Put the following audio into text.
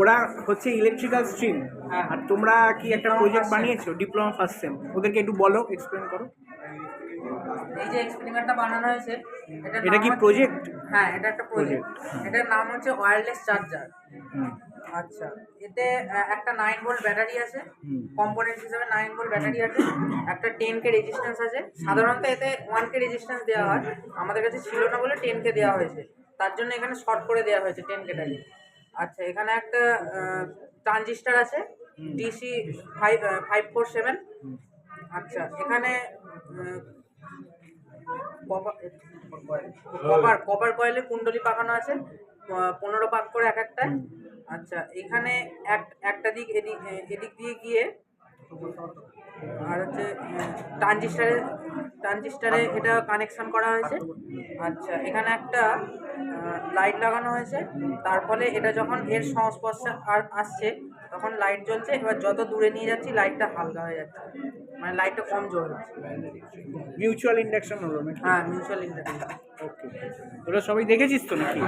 ওরা হচ্ছে electrical stream. আর তোমরা কি একটা প্রজেক্ট বানিয়েছো? ডিপ্লোমা ফার্স্ট সেম ওদেরকে একটু বলো এক্সপ্লেন করো। এই যে এক্সপেরিমেন্টটা বানানো হয়েছে এটার এটা কি project? হ্যাঁ এটা একটা প্রজেক্ট এটার নাম হচ্ছে ওয়্যারলেস চার্জার আচ্ছা। এতে একটা নাইন ভোল্ট ব্যাটারি আছে। কম্পোনেন্ট হিসেবে নাইন ভোল্ট ব্যাটারি আছে। একটা টেন কে রেজিস্ট্যান্স আছে। সাধারণত এতে ওয়ান কে রেজিস্ট্যান্স দেওয়া হয়। আমাদের কাছে ছিল না বলে টেন কে দেওয়া হয়েছে। তার জন্য এখানে শর্ট করে দেওয়া হয়েছে টেন কেটাকে আচ্ছা এখানে একটা ট্রানজিস্টার আছে DC five five four seven আচ্ছা এখানে কপার কপার কয়েলে। কুণ্ডলি পাকানো আছে পনেরো পাক করে এক একটা। আচ্ছা এখানে এক একটা দিক এদিক এদিক দিয়ে গিয়ে আর হচ্ছে ট্রানজিস্টারে ট্রানজিস্টারে এটা কানেকশন করা হয়েছে। আচ্ছা এখানে একটা লাইট লাগানো হয়েছে। তার ফলে এটা যখন এর সংস্পর্শে আর আসছে তখন লাইট জ্বলছে। এবার যত দূরে নিয়ে যাচ্ছি লাইটটা হালকা হয়ে যাচ্ছে। মানে লাইটটা কম জ্বল মিউচুয়াল ইন্ডাকশন হলো হ্যাঁ মিউচুয়াল ইন্ডাস্ট্রি ওকে তোরা সবাই দেখেছিস তো নাকি?